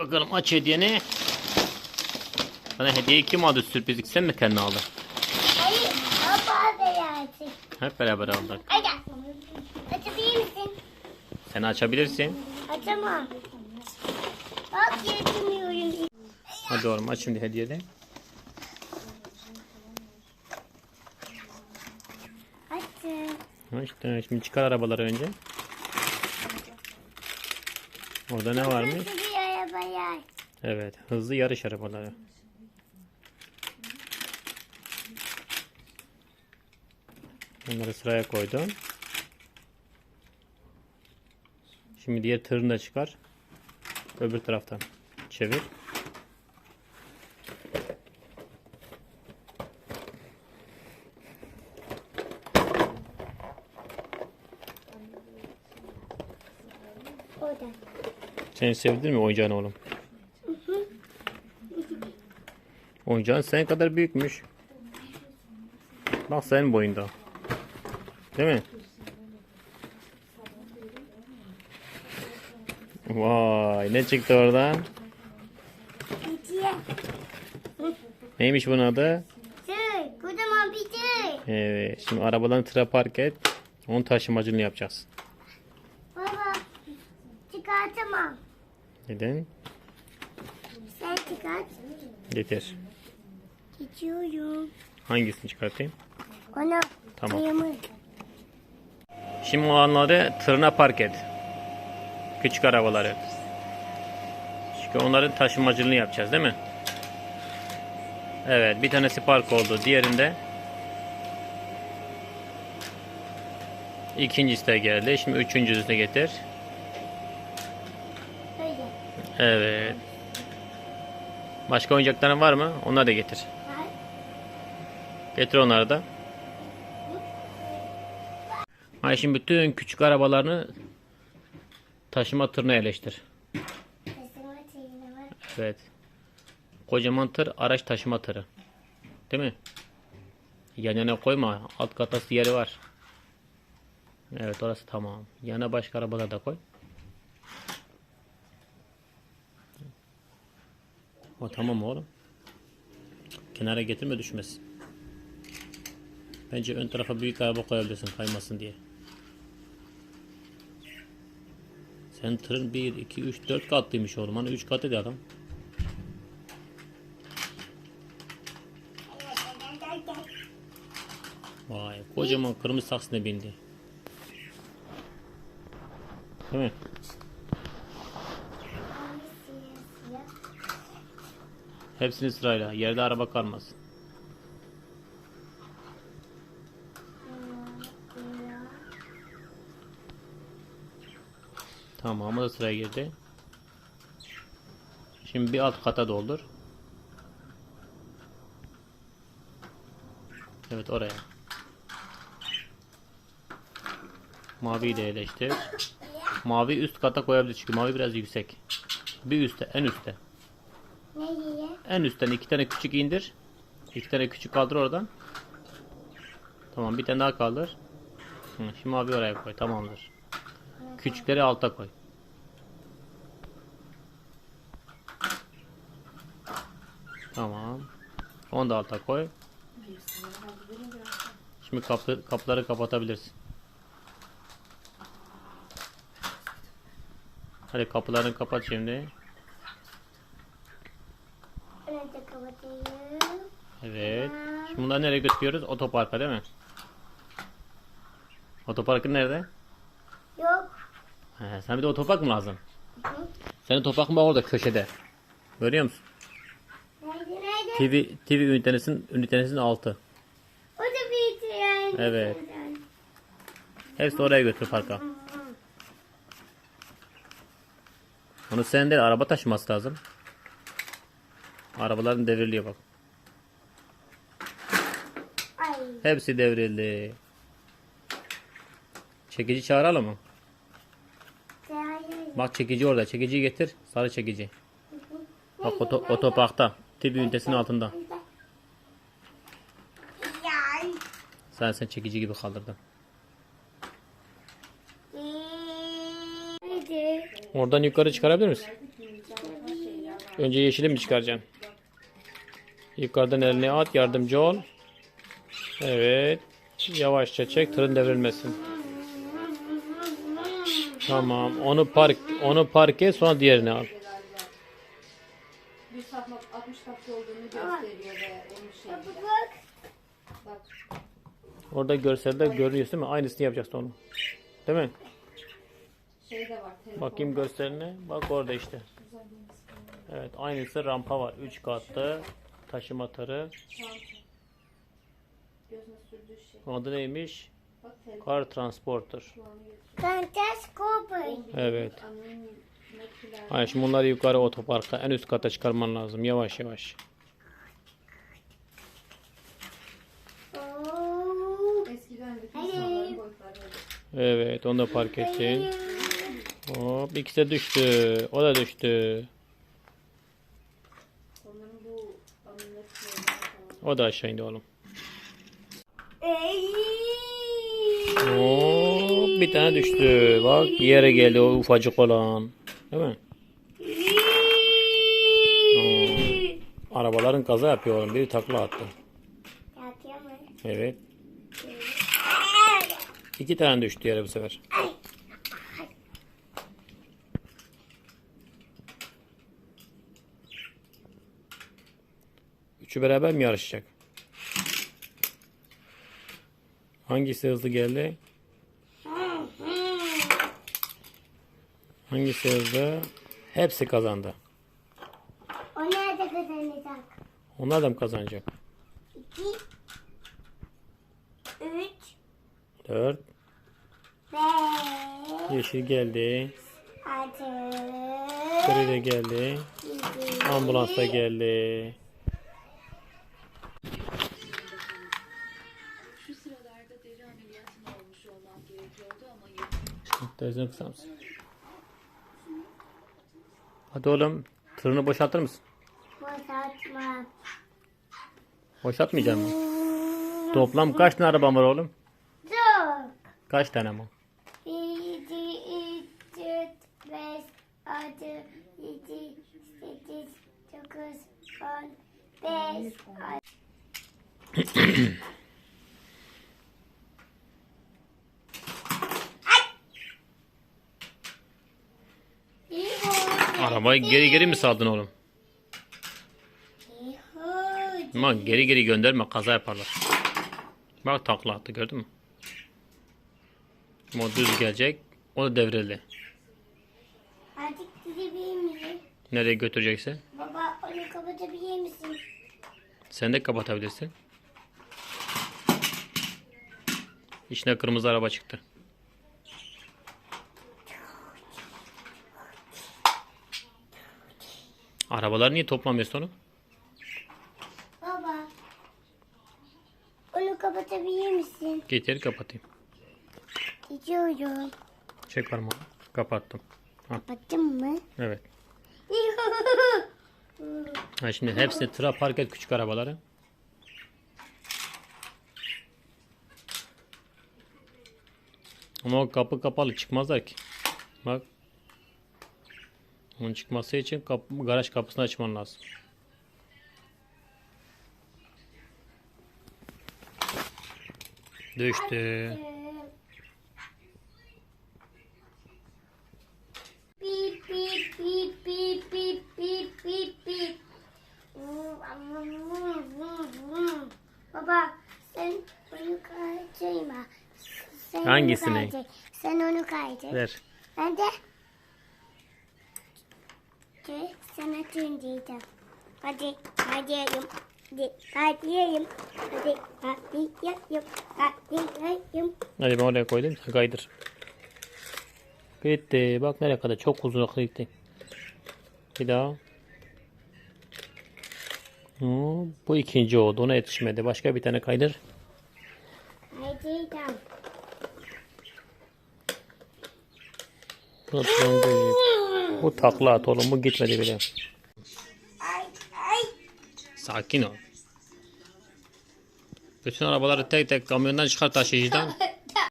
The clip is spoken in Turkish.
Bakalım aç hediyeni. Sana hediyeyi kim aldı sürprizlik sen mi kendin aldın? Hayır. Baba da yersin. Hep beraber aldık. Hadi. Açabilir misin? Sen açabilirsin. Açamam. Bak yetmiyorum. Hadi oğlum aç şimdi hediyeni. Açtım. İşte şimdi çıkar arabaları önce. Orada ne varmış? Arabaya? Evet hızlı yarış arabaları. Onları sıraya koydum. Şimdi diğer tırını da çıkar. Öbür taraftan çevir. Orada. Sen sevdin mi oyuncağını oğlum? Oyuncağın senin kadar büyükmüş. Bak senin boyunda. Değil mi? Vay ne çıktı oradan? Neymiş bunun adı? Tır. Kocaman bir tır. Evet şimdi arabadan tıra park et. Onun taşımacılığını yapacağız. Baba. Çıkartamam. Neden? Sen çıkart. Getir. Geçiyorum. Hangisini çıkartayım? Ona. Tamam. Kıyamı. Şimdi olanları tırına park et. Küçük arabaları. Çünkü onların taşımacılığını yapacağız değil mi? Evet bir tanesi park oldu. Diğerinde ikincisi de geldi. Şimdi üçüncüsü de getir. Evet. Başka oyuncakların var mı? Onları da getir. Getir onları da. Şimdi bütün küçük arabalarını taşıma tırına yerleştir. Evet. Kocaman tır araç taşıma tırı. Değil mi? Yan yana koyma. Alt katası yeri var. Evet orası tamam. Yana başka arabalar da koy. O tamam oğlum. Kenara getirme düşmesin. Bence ön tarafa büyük araba koyabilirsin kaymasın diye. Sen tırın 1, 2, 3, 4 katlıymış oğlum. Hani 3 kat dedi adam. Vay kocaman kırmızı saksına bindi. Değil mi? Hepsini sırayla. Yerde araba kalmasın. Tamam o da sıraya girdi. Şimdi bir alt kata doldur. Evet oraya. Maviyi de yerleştir. Mavi üst kata koyabilir çünkü mavi biraz yüksek. Bir üstte, en üstte. Nereye? En üstten iki tane küçük indir. İki tane küçük kaldır oradan. Tamam bir tane daha kaldır. Şimdi mavi oraya koy tamamdır. Küçükleri alta koy. Tamam. Onu da alta koy. Şimdi kapı, kapıları kapatabilirsin. Hadi kapılarını kapat şimdi. Önce kapatayım. Evet. Şimdi bunları nereye götürüyoruz? Otoparka değil mi? Otoparkın nerede? Yok. He, sen bir de otopark mı lazım? Hı? Senin otoparkın bak orada köşede. Görüyor musun? Nerede nerede? TV TV ünitenizin ünitenizin altı. O da bir tren. Evet. Hepsi oraya götür parka. Onu sen değil araba taşıması lazım. Arabaların devriliyor bak. Ay. Hepsi devrildi. Çekici çağıralım mı? Hayır. Bak çekici orada. Çekiciyi getir. Sarı çekici. Bak oto, otoparkta. TV ünitesinin altında. Ya. Sen sen çekici gibi kaldırdın. Oradan yukarı çıkarabilir misin? Önce yeşili mi çıkaracaksın? Yukarıdan elini at yardımcı ol. Evet. Yavaşça çek tırın devrilmesin. Tamam. Onu park onu park et sonra diğerini al. Şeyler var. 160 60 dakika olduğunu gösteriyor ve onun şeyinde. Bak. Bak Orada görselde görüyorsun değil mi? Aynısını yapacaksın onu. Değil mi? şey de var. Telefon. Bakayım görseline. Bak orada işte. Evet aynısı rampa var. 3 katlı taşıma tırı. Çanta. Gözüne sürdüğü şey. Adı neymiş? Car Transporter. Evet. Hayır şimdi bunları yukarı otoparka en üst kata çıkarman lazım. Yavaş yavaş. Öyle. Evet onu da park ettin. Hop ikisi de düştü. O da düştü. Onların bu anonim mekilerler falan. O da aşağı indi oğlum. Hop bir tane düştü. Bak bir yere geldi o ufacık olan. Değil mi? Arabaların kaza yapıyor oğlum. Biri takla attı. Evet. İki tane düştü yere bu sefer. Üçü beraber mi yarışacak? Hangisi hızlı geldi? Hangisi hızlı? Hepsi kazandı. O nerede kazanacak? Onlar da mı kazanacak? İki. Üç. Dört. Beş. Yeşil geldi. Altı. Gri de geldi. Ambulans da geldi. aylarda deri ameliyatına olmuş Hadi oğlum tırını boşaltır mısın? Boşaltmam. Boşaltmayacak mısın? Toplam kaç tane araban var oğlum? Çok. Kaç tane mi? 7, 3, 5, 6, 7, 8, 9, 10, 5, 6. Ama geri geri mi saldın oğlum? Ama geri geri gönderme kaza yaparlar. Bak takla attı gördün mü? Ama düz gelecek. O da devrildi. Artık gidebilir miyim? Nereye götüreceksin? Baba onu kapatabilir misin? Sen de kapatabilirsin. İçine kırmızı araba çıktı. Arabalar niye toplamıyorsun onu? Baba. Onu kapatabilir misin? Getir kapatayım. Gidiyorum. Çek parmağı. Kapattım. Kapattın mı? Evet. Ha şimdi hepsini tıra park et küçük arabaları. Ama o kapı kapalı çıkmazlar ki. Bak. Onun çıkması için kapı, garaj kapısını açman lazım. Düştü. Bip bip bip bip bip bip bip bip. Baba sen onu kaydırma. Sen Hangisini? Onu kaydır. Sen onu kaydır. Ver. Ben de Şey, sana tündeydim. Hadi kaydırayım. Hadi kaydırayım. Hadi kaydırayım. Kaydırayım. Hadi ben oraya koydum. Kaydır. Gitti. Bak nereye kadar. Çok uzun gitti. Bir daha. Oo, bu ikinci oldu. Ona yetişmedi. Başka bir tane kaydır. Bu, bu, bu takla at oğlum. Bu gitmedi bile. Sakin ol. Bütün arabaları tek tek kamyondan çıkar taşıyıcıdan.